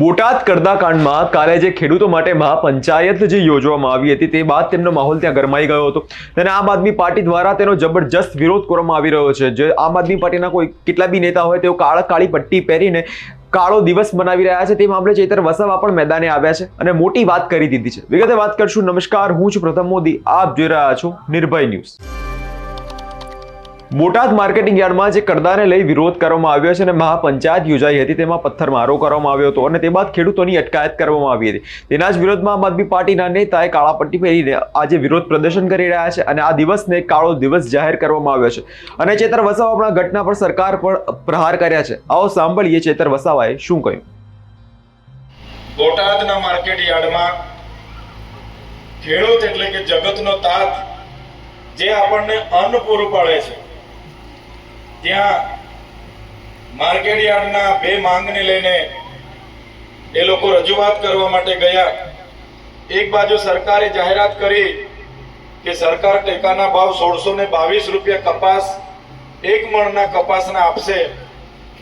બોટાદ કરદાકાંડમાં કાલે જે ખેડૂતો માટે મહાપંચાયત જે યોજવામાં આવી હતી તે બાદ તેમનો માહોલ ત્યાં ગરમાઈ ગયો હતો. અને આમ આદમી પાર્ટી દ્વારા તેનો જબરજસ્ત વિરોધ કરવામાં આવી રહ્યો છે. જે આમ આદમી પાર્ટીના કોઈ કેટલા બી નેતા હોય તેઓ કાળા, કાળી પટ્ટી પહેરીને કાળો દિવસ મનાવી રહ્યા છે. તે મામલે ચેતર વસાવા પણ મેદાને આવ્યા છે અને મોટી વાત કરી દીધી છે. વિગતે વાત કરશું. નમસ્કાર. હું છું પ્રથમ મોદી. આપ જોઈ રહ્યા છો નિર્ભય ન્યૂઝ. બોટાદ માર્કેટિંગ યાર્ડમાં જે કરદાને લઈ વિરોધ કરવામાં આવ્યો છે અને મહાપંચાયત યોજાઈ હતી, તેમાં પથ્થરમારો કરવામાં આવ્યો હતો અને તે બાદ ખેડૂતોની અટકાયત કરવામાં આવી હતી. તેના જ વિરોધમાં આમ આદમી પાર્ટીના નેતાએ કાળા પટ્ટી પહેરીને આજે વિરોધ પ્રદર્શન કરી રહ્યા છે અને આ દિવસને કાળો દિવસ જાહેર કરવામાં આવ્યો છે. અને ચેતર વસાવા પણ ઘટના પર સરકાર પર પ્રહાર કર્યા છે. આવો સાંભળીએ ચેતર વસાવાએ શું કહ્યું? બોટાદના માર્કેટ યાર્ડમાં ખેડૂત એટલે કે જગતનો તાત, જે આપણને અન્ન પૂરું પાડે છે. ત્યાં માર્કેટ યાર્ડના બે માંગને લઈને એ લોકો રજૂઆત કરવા માટે ગયા. એક બાજુ સરકારે જાહેરાત કરી કે સરકાર ટેકાના ભાવ સોળસો ને બાવીસ રૂપિયા કપાસ એક મણના કપાસના આપશે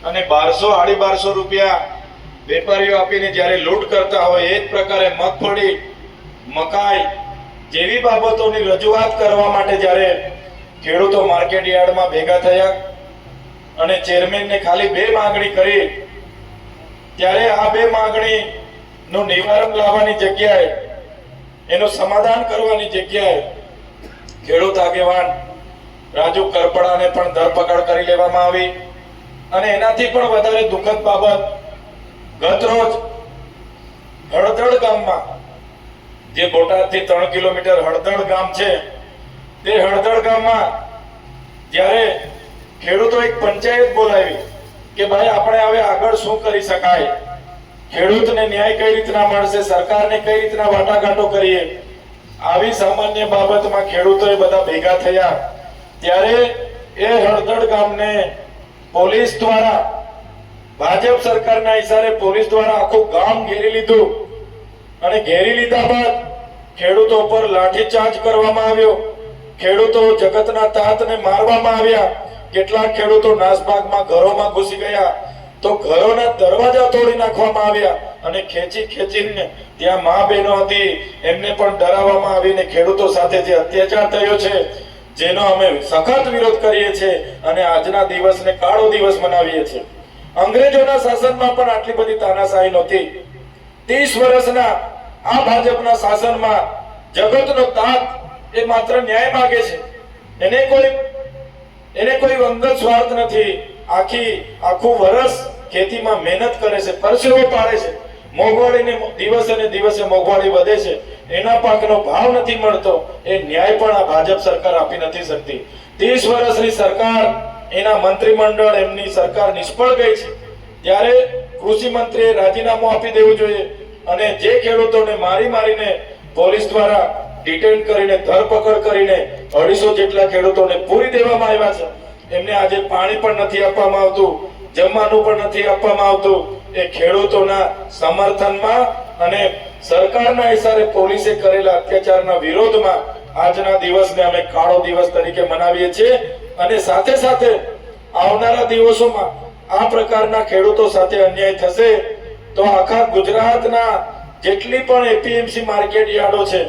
અને બારસો સાડી બારસો રૂપિયા વેપારીઓ આપીને જ્યારે લૂંટ કરતા હોય એ જ પ્રકારે મગફળી, મકાઈ જેવી બાબતોની રજૂઆત કરવા માટે જ્યારે ખેડૂતો માર્કેટ યાર્ડમાં ભેગા થયા. અને ચેરમેનને ખાલી બે માંગણી કરી. ત્યારે આ બે માંગણી નું નિવારણ લાવવાની જગ્યાએ, એનું સમાધાન કરવાની જગ્યાએ ખેડૂત આગેવાન રાજુ કરપડાને પણ ધરપકડ કરી લેવામાં આવી. અને એનાથી પણ વધારે દુઃખદ બાબત, ગત રોજ હળદળ ગામમાં, જે બોટાદથી ત્રણ કિલોમીટર હળદળ ગામ છે, તે હળદળ ગામમાં જ્યારે ખેડૂતો એક પંચાયત બોલાવી કે ભાઈ, આપણે હવે આગળ શું કરી શકાય? ખેડૂતને ન્યાય કઈ રીતના મળશે? સરકારને કઈ રીતના વાટાઘાટો કરીએ? આવી સામાન્ય બાબતમાં ખેડૂતોએ બધા ભેગા થયા. ત્યારે એ હળદળ ગામને પોલીસ દ્વારા, ભાજપ સરકારના હિસારે પોલીસ દ્વારા આખું ગામ ઘેરી લીધું. અને ઘેરી લીધા બાદ ખેડૂતો પર લાઠીચાર્જ કરવામાં આવ્યો. ખેડૂતો જગતના તાતને મારવામાં આવ્યા. કેટલાક ખેડૂતો નાસભાગમાં ઘરોમાં ઘૂસી ગયા તો ઘરોના દરવાજા તોડી નાખવામાં આવ્યા અને ખેંચી ખેંચીને ત્યાં મા બહેનો હતી. એમને પણ ડરાવવામાં આવીને ખેડૂતો સાથે જે અત્યાચાર થયો છે, જેનો અમે સખત વિરોધ કરીએ છીએ અને આજના દિવસને કાળો દિવસ મનાવીએ છીએ. અંગ્રેજોના શાસનમાં પણ આટલી બધી તાનાશાહી નહોતી. ત્રીસ વર્ષના આ ભાજપના શાસનમાં જગતનો તાત એ માત્ર ન્યાય માગે છે. એને કોઈ એને કોઈ અંગત સ્વાર્થ નથી. આખી, આખું વર્ષ ખેતીમાં મહેનત કરે છે, પરસેવો પાડે છે. મોંઘવાડીને દિવસે ને દિવસે મોંઘવાડી વધે છે. એના પાકનો ભાવ નથી મળતો. એ ન્યાય પણ આ ભાજપ સરકાર આપી નથી શકતી. ત્રીસ વર્ષની સરકાર, એના મંત્રીમંડળ, એમની સરકાર નિષ્ફળ ગઈ છે. ત્યારે કૃષિ મંત્રીએ રાજીનામું આપી દેવું જોઈએ. અને જે ખેડૂતોને મારી મારીને પોલીસ દ્વારા ડિટેન કરીને, ધરપકડ કરીને અઢીસો જેટલા ખેડૂતોને પૂરી દેવામાં આવ્યા છે. એમને આજે પાણી પણ નથી આપવામાં આવતું, જમવાનું પણ નથી આપવામાં આવતું. એ ખેડૂતોના સમર્થનમાં અને સરકારના હિસારે પોલીસે કરેલા અત્યાચારના વિરોધમાં આજના દિવસને અમે કાળો દિવસ તરીકે મનાવીએ છીએ. અને સાથે સાથે આવનારા દિવસોમાં આ પ્રકારના ખેડૂતો સાથે અન્યાય થશે, તો આખા ગુજરાતના જેટલી પણ એપીએમસી માર્કેટ યાર્ડો છે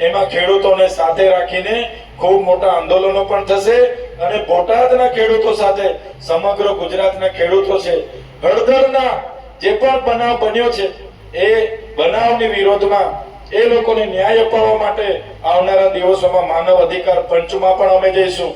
એમાં ખેડૂતોને સાથે રાખીને ખૂબ મોટા આંદોલનો પણ થશે અને બોટાદના ખેડૂતો સાથે સમગ્ર ગુજરાતના ખેડૂતો છે, હળદરના જે પણ બનાવ બન્યો છે, એ બનાવની વિરોધમાં એ લોકોને ન્યાય અપાવવા માટે આવનારા દિવસોમાં માનવ અધિકાર પંચમાં પણ અમે જઈશું.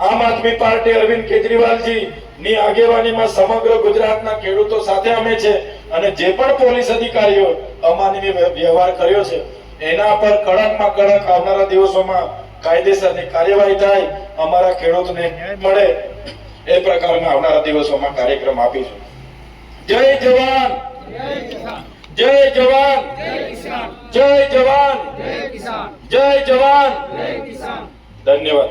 આમ આદમી પાર્ટી અરવિંદ કેજરીવાલજી ની આગેવાનીમાં સમગ્ર ગુજરાતના ખેડૂતો સાથે અમે છે અને જે પણ પોલીસ અધિકારીઓ અમાનવી વ્યવહાર કર્યો છે એના પર કડકમાં કડક આવનારા દિવસોમાં કાયદેસરની કાર્યવાહી થાય અમારા ખેડૂતને ન્યાય મળે એ પ્રકારના આવનારા દિવસોમાં કાર્યક્રમ આપીશું. જય જવાન! જય જવાન! જય જવાન! જય જવાન! ધન્યવાદ.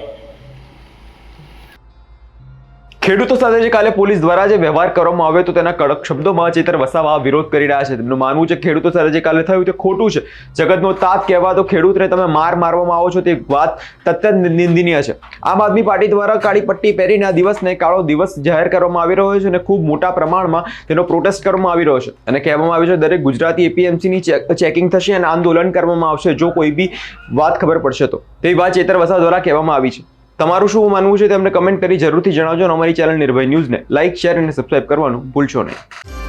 ખેડૂતો સાથે જે કાલે પોલીસ દ્વારા જે વ્યવહાર કરવામાં આવ્યો તો તેના કડક શબ્દોમાં ચેતર વસાવા વિરોધ કરી રહ્યા છે. તેમનું માનવું છે, ખેડૂતો સાથે જે કાલે થયું તે ખોટું છે. જગતનો તાત કહેવાતો ખેડૂતને તમે માર મારવામાં આવો છો, તે વાત તદ્દન નિંદનીય છે. આમ આદમી પાર્ટી દ્વારા કાળી પટ્ટી પહેરીને આ દિવસને કાળો દિવસ જાહેર કરવામાં આવી રહ્યો છે અને ખૂબ મોટા પ્રમાણમાં તેનો પ્રોટેસ્ટ કરવામાં આવી રહ્યો છે. અને કહેવામાં આવ્યું છે, દરેક ગુજરાતી એપીએમસીની ચેકિંગ થશે અને આંદોલન કરવામાં આવશે, જો કોઈ બી વાત ખબર પડશે તો. તેવી વાત ચેતર વસાવા દ્વારા કહેવામાં આવી છે. તમારું શું માનવું છે તે અમને કમેન્ટ કરી જરૂરથી જણાવજો અમારી ચેનલ નિર્ભય ન્યૂઝને લાઇક શેર અને સબસ્ક્રાઇબ કરવાનું ભૂલશો નહીં.